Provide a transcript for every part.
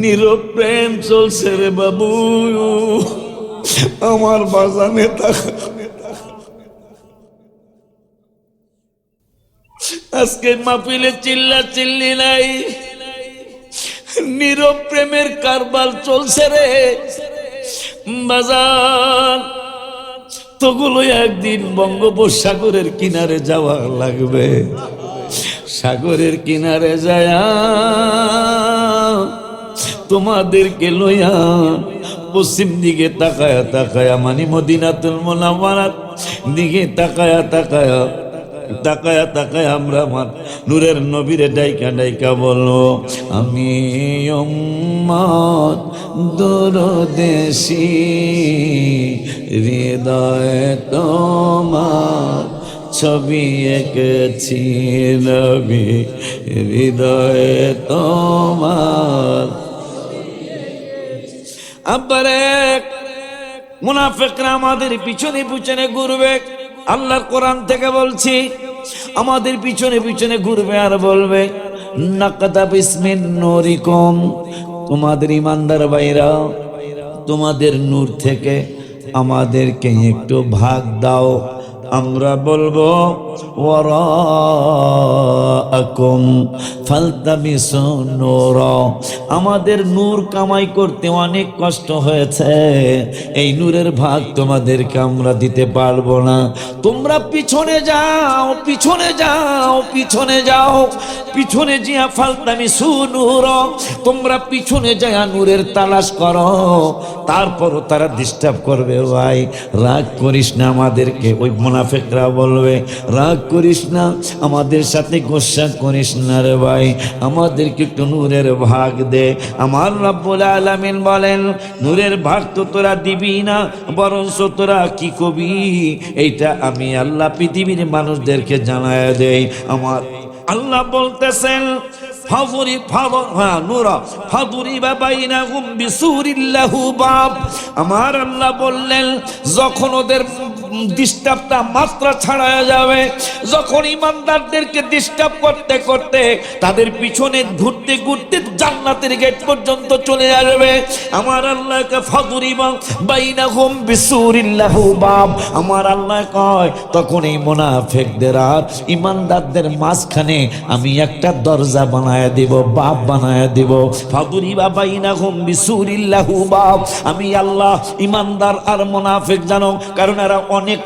নীরব প্রেম চলছে রে বাবু। আমার বাজা নেতা আজকে মাপিলে চিল্লা চিল্লি নাই। নীরব প্রেমের কারবাল চলছে রে। বাজার তোগুলো একদিন বঙ্গোপসাগরের কিনারে যাওয়া লাগবে। সাগরের কিনারে যায় তোমাদেরকে লইয়া পশ্চিম দিকে তাকায়া তাকায়া মানে মদিনাতুল মোনামারাত দিকে তাকায়া তাকায়া তাকায়া তাকায় আমরা আমার নূরের নবীরে ডাইকা ডাইকা বলল, আমি দূরদেশি, হৃদয় তোমার ছবি এঁকেছি নবী হৃদয় তোমার আব্বার এক মুনাফেকরা আমাদের পিছনে পিছনে ঘুরবে। আল্লাহর কোরআন থেকে বলছি, আমাদের পিছনে পিছনে ঘুরবে আর বলবে, নাকাতা বিসমিন নরিকম। তোমাদের ইমানদার ভাইরা, তোমাদের নূর থেকে আমাদেরকে একটু ভাগ দাও। আমরা বলব ওয়ারাকুম ফালতামিসু নূর। আমাদের নূর কামাই করতে অনেক কষ্ট হয়েছে। এই নূরের ভাগ তোমাদেরকে আমরা দিতে পারব না। তোমরা পিছনে যাও পিছনে যাও পিছনে যাও, পিছনে জিয়া ফালতামিসু নূর। তোমরা পিছনে যায় নূরের তালাশ করো, তারপরও তারা ডিস্টার্ব করবে। ভাই, রাগ করিস না আমাদেরকে, ওই মুনাফেকরা বলবে, রাগ করিস না, আমাদের সাথে গোসা করিস না রে ভাই। আমাদেরকে একটু নূরের ভাগ দে। আমার রব্বুল আলামিন বলেন, নূরের ভাগ তো তোরা দিবি না, বরঞ্চ তোরা কি কবি এইটা আমি আল্লাহ পৃথিবীর মানুষদেরকে জানায় দেই। আমার আল্লাহ বলতেছেন হ্যাঁ আমার আল্লাহ বললেন, যখন ওদের ডিস্টার্বটা মাত্রা ছাড়ায়া যাবে, যখন ইমানদারদেরকে ডিস্টার্ব করতে করতে তাদের পিছনে ঘুরতে ঘুরতে জান্নাতের গেট পর্যন্ত চলে আসবে। আমার আল্লাহকে ফাদুরিবা বাইনাহুম বিসুরিল্লাহু বাব। আমার আল্লাহ কয়, তখন এই মুনাফিকদের আর ইমানদারদের মাঝখানে আমি একটা দরজা বানায় দিব, বাপ বানায় দিব। ফাদুরিবা বাইনাহুম বিসুরিল্লাহু বাব। আমি আল্লাহ ইমানদার আর মুনাফিক জানো, কারণ এরা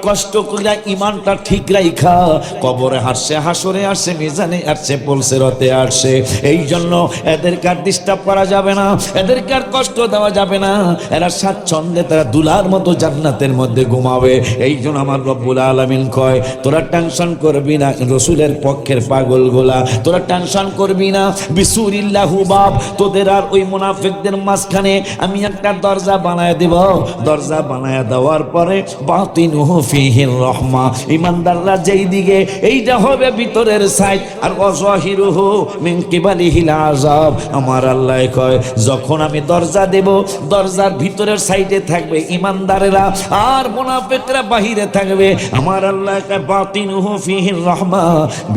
কষ্ট কইরা ইমানটা ঠিক রাইখা। কবরে হাসছে হাসরে আসছে, মিজানে আসছে পলসেরতে আসছে। এই জন্য এদেরকে আর ডিস্টার্ব করা যাবে না, এদেরকে আর কষ্ট দেওয়া যাবে না। এরা স্বাচ্ছন্দ্যে তারা দুলার মতো জান্নাতের মধ্যে ঘুমাবে। এই জন্য আমার রব্বুল আলামিন কয়, তোরা টেনশন করবি না, রসুলের পক্ষের পাগল গোলা তোরা টেনশন করবি না, বিসুরিল্লাহু বাব তোদের আর ওই মুনাফিকদের মাঝখানে আমি একটা দরজা বানায় দিব। দরজা বানায় দেওয়ার পরে বাতিনুহু রহমা ইমানদাররা যেই দিকে, এইটা হবে ভিতরের সাইড আর আমার আল্লাহ কয়, যখন আমি দরজা দেব, দরজার ভিতরের সাইডে থাকবে ইমানদারেরা, আর বাহিরে থাকবে। আমার আল্লাহ কয় রহমা।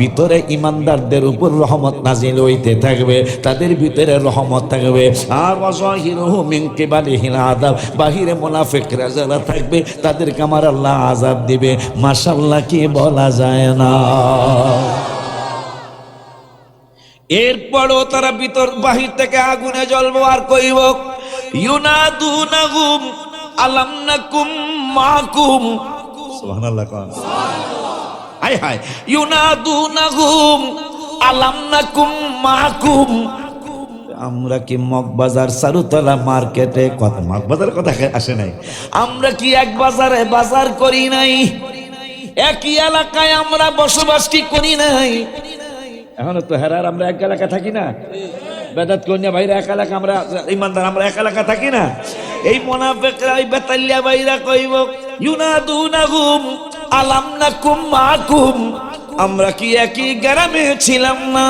ভিতরে ইমানদারদের উপর রহমত নাজিল হইতে থাকবে, তাদের ভিতরে রহমত থাকবে। আর অজহিরুহু মিন কিবালিহিল আযাব। বাহিরে মুনাফিকরা যারা থাকবে, তাদেরকে আমার আল্লাহ আজাব দিবে। মাশাল্লাহ কি বলা যায় না। এরপরও তারা ভিতর, বাহির থেকে আগুনে জ্বলবো আর কইব, ইউনাদুনাহুম আলাম মাকুম। সুবহানাল্লাহ কোন। হায় হায়, ইউনাদুনাহুম আলাম নাকুম মাকুম। আমরা কি মগবাজার সারুতলা মার্কেটে কত মগবাজার কথা আসে নাই? আমরা কি এক বাজারে বাজার করি নাই? একই এলাকায় আমরা বসবাস কি করি নাই? এখনও তো হেরার আমরা এক এলাকা থাকি না। বেদাত কন্যা ভাইরা এক এলাকা আমরা ইমানদার আমরা এক এলাকা থাকি না। এই মোনাফেকরা ওই বেতাল্লিয়া ভাইরা কইব, ইউনাদুনাহুম আলাম নাকুম মাকুম। আমরা কি একই গ্রামে ছিলাম না?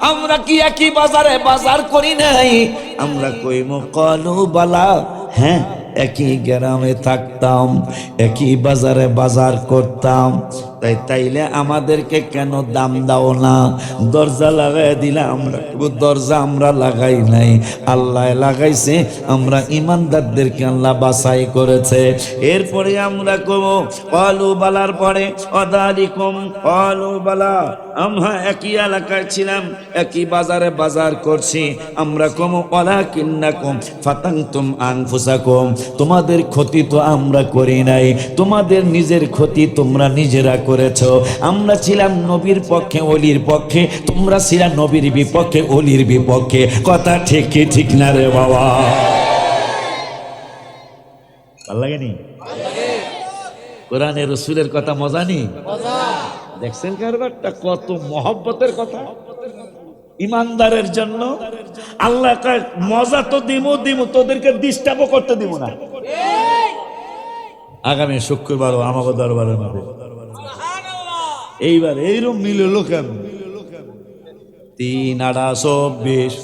আমরা কি একই বাজারে বাজার করি নাই? আমরা কইম কলু বালা হ্যাঁ একই গ্রামে থাকতাম, একই বাজারে বাজার করতাম। তাই তাইলে আমাদেরকে কেন দাম দাও না? দরজা লাগাই দিলে আমরা দরজা আমরা লাগাই নাই। আল্লাহ লাগাইছে, আমরা ইমানদারদেরকে আল্লাহ বাছাই করেছে। এরপরে আমরা কমো অলু বালার পরে, অদালিকম অলু বালা। আমরা একই এলাকায় ছিলাম, একই বাজারে বাজার করছি। আমরা কম অলা কিন্না কম ফাতাং তুম কম তোমাদের ক্ষতি তো আমরা করি নাই, তোমাদের নিজের ক্ষতি তোমরা নিজেরা করেছ। আমরা ছিলাম নবীর পক্ষে অলির পক্ষে। তোমরা ছিলাম নবীর বিপক্ষে অলির বিপক্ষে। কথা ঠিক ঠিক না রে বাবা? ভালো লাগেনি? কোরআনের রসুলের কথা মজা নেই দেখছেন কারবারটা? কত মহব্বতের কথা। ইমানদারের জন্য আল্লাহ মজা তো দিমু দিমু তোদেরকে ডিস্টার্বও করতে দিব না। আগামী শুক্রবার আমাকে দরবারের মধ্যে। এইবার এইরকম মিললো কেন? তিন আড়া চব্বিশ,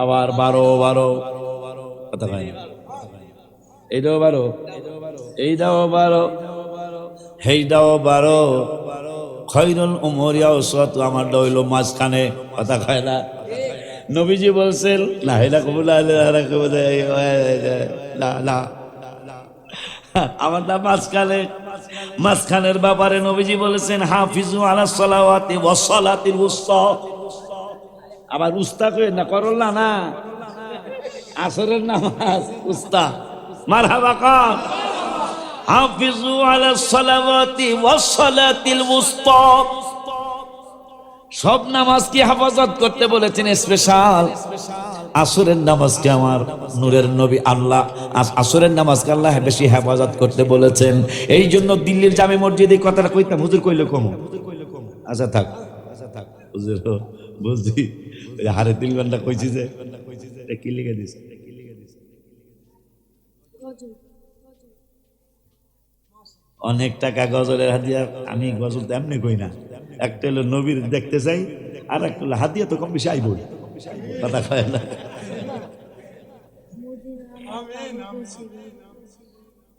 আবার বারো বারো। কথা না এইটাও বারো এইটাও বারো হেইটাও বারো। খৈরুল উমরিয়া ওসত আমার ডইল মাঝখানে। কথা খায় না? নবীজি বলছেন না হেলা কবুল না না আমার নাম মাঝখানে মাঝখানের ব্যাপারে নবীজি বলেছেন, হাফিজু আলা সলাওয়াতি ওয়াসসালাতিল উস্তা। আবার উস্তা কই না, করল না আসরের নামাজ, উস্তা। মারহাবা কর হাফিজু আলা সলাওয়াতি ওয়াসসালাতিল উস্তা। সব নামাজ কি হেফাজত করতে বলেছেন? Special special. আসরের নামাজকে আমার? নূরের নবী আল্লাহ আস- আসরের নামাজকে আল্লাহ বেশি হেফাজত করতে বলেছেন। এই জন্য দিল্লির জামে মসজিদে কথাটা কইতাম হুজুর কইলে কম? আচ্ছা থাক। আচ্ছা থাক হুজুর, বুঝছি। হারে তিন ঘণ্টা কইছি যে কি লিখে দিছে? অনেক টাকা গজলের হাতিয়া আমি গজল তো এমনি কই না। একটা হলো নবীর দেখতে চাই আর একটা হলো হাতিয়া তো কম বেশি আইবই। কথা কয় না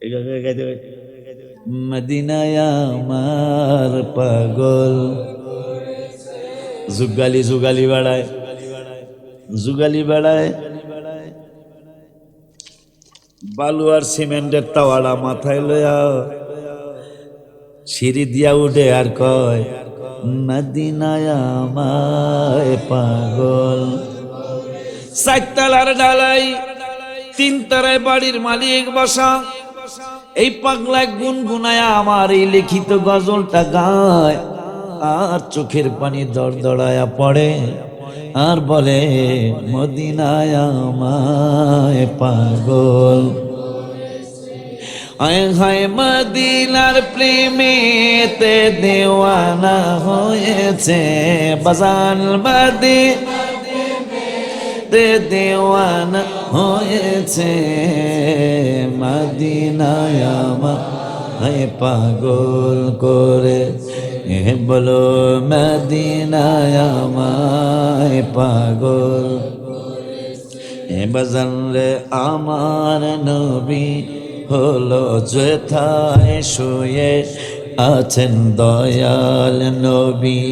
এইভাবে পাগল জুগালি জুগালি বেড়ায় জুগালি বেড়ায় বালু আর সিমেন্টের তাওয়াড়া মাথায় লয়া সিঁড়ি দিয়া উঠে আর কয় মদিনায় আমায় পাগল চারতলার ডালাই তিন তারায় বাড়ির মালিক বসা। এই পাগলা গুনগুনায় আমার এই লিখিত গজলটা গায়। আর চোখের পানি দড়দড়ায়া পড়ে, আর বলে, মদিনায় আমায় পাগল। আয় হায়, মদিনার প্রেমেতে দেওয়ানা হয়েছে। বাজান বাদে তে দেওয়ানা হয়েছে মদিনায় আমায় পাগল করে। বলো মদিনায় আমায় পাগল বাজান রে আমার নবী হলো যেথায় শুয়ে আছেন দয়াল নবী,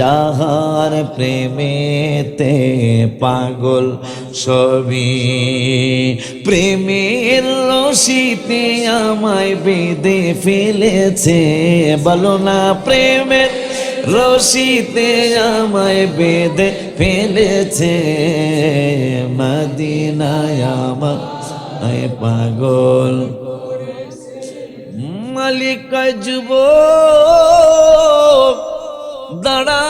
যাহার প্রেমেতে পাগল ছবি। প্রেমের রশিতে আমায় বেঁধে ফেলেছে, বলো না প্রেমের রশিতে আমায় বেঁধে ফেলেছে। মদিনায় আমায় পাগল মালিক যুব, দাঁড়াও।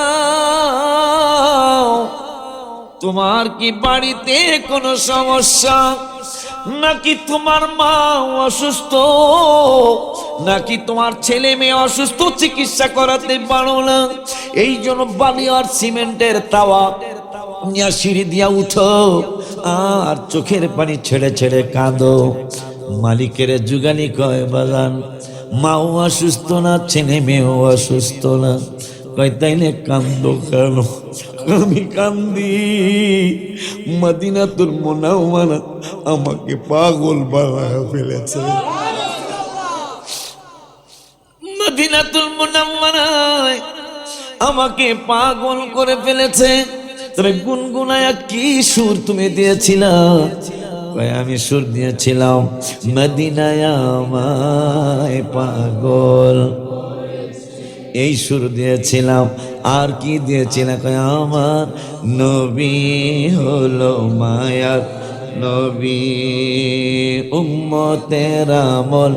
তোমার কি বাড়িতে কোনো সমস্যা? নাকি তোমার মা অসুস্থ? নাকি তোমার ছেলে মেয়ে অসুস্থ? চিকিৎসা করাতে পারো না। এই জন্য বালি আর সিমেন্টের তাওয়া সিঁড়ি দিয়া উঠো। আর চোখের পানি ছেড়ে ছেড়ে কাঁদো। মালিকের যুগানি কয় বাগান মাও অসুস্থ না, ছেলে মেয়েও অসুস্থ না। কই তাই তাইলে কান্দ কেন? আমি কান্দি। মাদিনা তোর মোনাও মানা আমাকে পাগল বানা ফেলেছে। মাদিনাতুল মোনাম্মানায় আমাকে পাগল করে ফেলেছে। তবে গুনগুনায়া কি সুর তুমি দিয়েছিলা? আমি সুর দিয়েছিলাম, মদিনায় আমায় পাগল। এই সুর দিয়েছিলাম, আর কি দিয়েছিলাম? আমার নবী হলো মায়ার নবী। উম্মতের আমল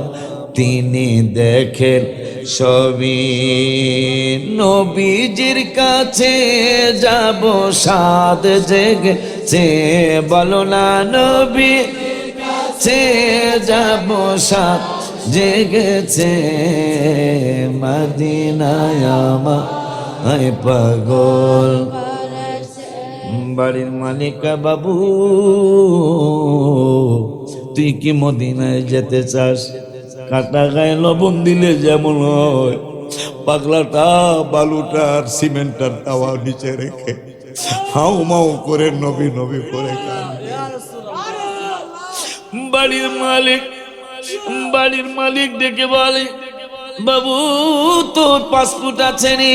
তিনি দেখেন সবই। নবীজির কাছে যাব সাদ জেগেছে বলো না নবী সে যাব সাদ জেগেছে মদিনায় আমার পাগল। বাড়ির মালিকা বাবু, তুই কি মদিনায় যেতে চাস? কাটা গায়ে লবণ দিলে যেমন হয়। পাগলাটা বালুটা আর সিমেন্টার তাওয়া নিচে রেখে হাউ মাউ করে নবী নবী করে বাড়ির মালিক বাড়ির মালিক ডেকে বলে, বাবু, তোর পাসপোর্ট আছে নি?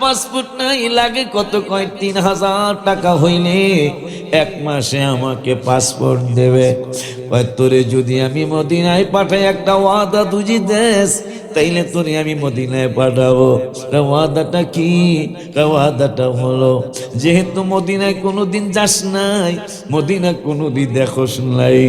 পাসপোর্ট নাই, লাগে কত কয় তিন হাজার টাকা হইলে এক মাসে আমাকে পাসপোর্ট দেবে। তোরে যদি আমি মদিনায় পাঠাই একটা ওয়াদা দুজি দেশ তাইলে তোরে আমি মদিনায় পাঠাবো। ওয়াদাটা কি? ওয়াদাটা হলো, যেহেতু মদিনায় কোনোদিন যাস নাই, মদিনা কোনোদিন দেখোস নাই,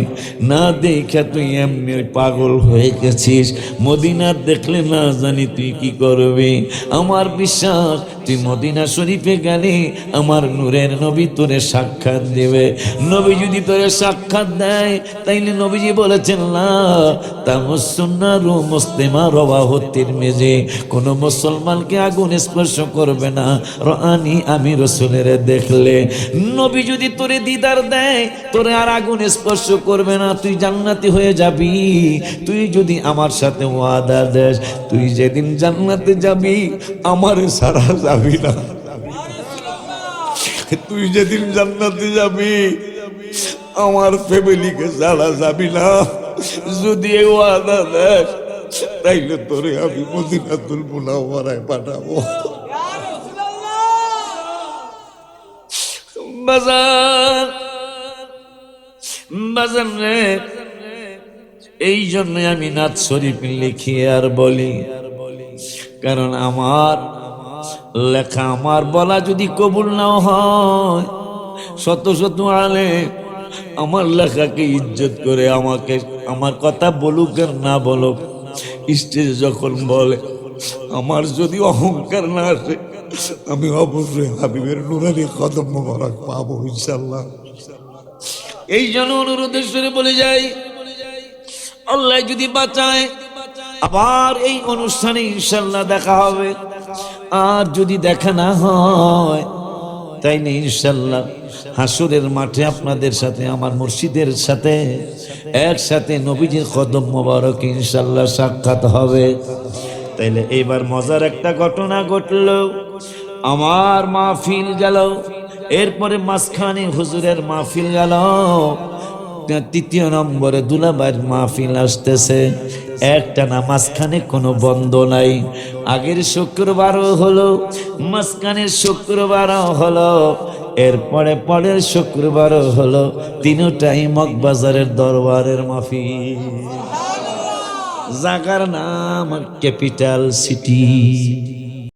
না দেখা তুই এমনি পাগল হয়ে গেছিস। মদিনার দেখলে না জানি তুই কি করবি। আমার বিশ্বাস, তুই মদিনা শরীফে গেলে আমার নূরের নবী তোরে সাক্ষাৎ দেবে। নবী যদি তোরে সাক্ষাৎ দেয়, তাইলে নবীজি বলেছেন না তা মুসন্না রু মুসলিমা রবা হত্তির মেজে কোনো মুসলমানকে আগুন স্পর্শ করবে না। রানি আমি রসুলের দেখলে, নবী যদি তোরে দিদার দেয়, তোরে আর আগুন স্পর্শ করবে না, তুই জান্নাতি হয়ে যাবি। তুই যদি আমার সাথে ওয়াদা দেস, তুই যেদিন জান্নাতে যাবি, আমার সারা যাবি না। তুই যেদিন জান্নাতে যাবি, আমার ফ্যামিলিকে ছাড়া যাবি না। যদি ওয়াদা দেখ তাইলে তোরে আমি মদিনাতুল মুনাওয়ারায় পাঠাবো। বাজার বাজার এই জন্য আমি নাথ শরীফ লিখি আর বলি। কারণ আমার লেখা, আমার বলা যদি কবুল নাও হয়, শত শত আলে আমার লেখাকে ইজ্জত করে আমাকে, আমার কথা বলুক আর না বলুক স্টেজ যখন বলে, আমার যদি অহংকার না আসে, আমি অবশ্যই হাবিবের নুরানি কদম মোবারক পাবো ইনশাল্লাহ এই জন্য অনুরোধের সুরে বলে যাই, আল্লাহ যদি বাঁচায়, আবার এই অনুষ্ঠানে ইনশাল্লাহ দেখা হবে। আর যদি দেখা না হয়, তাই না ইনশাল্লাহ হাসুরের মাঠে আপনাদের সাথে, আমার মুর্শিদের সাথে একসাথে নবীজির কদম মোবারক ইনশাল্লাহ সাক্ষাৎ হবে। তাইলে এবার মজার একটা ঘটনা ঘটল। আমার মাহফিল গেল। এরপরে মাঝখানে হুজুরের মাহফিল গেল। তৃতীয় নম্বরে দুলাবাইয়ের মাহফিল আসতেছে। একটা না মাঝখানে কোনো বন্ধ নাই। আগের শুক্রবারও হলো, মাঝখানের শুক্রবারও হলো। এরপরে পরের শুক্রবার হলো তিনটাই বাজারের দরবারের মাফি জাগার নাম ক্যাপিটাল সিটি।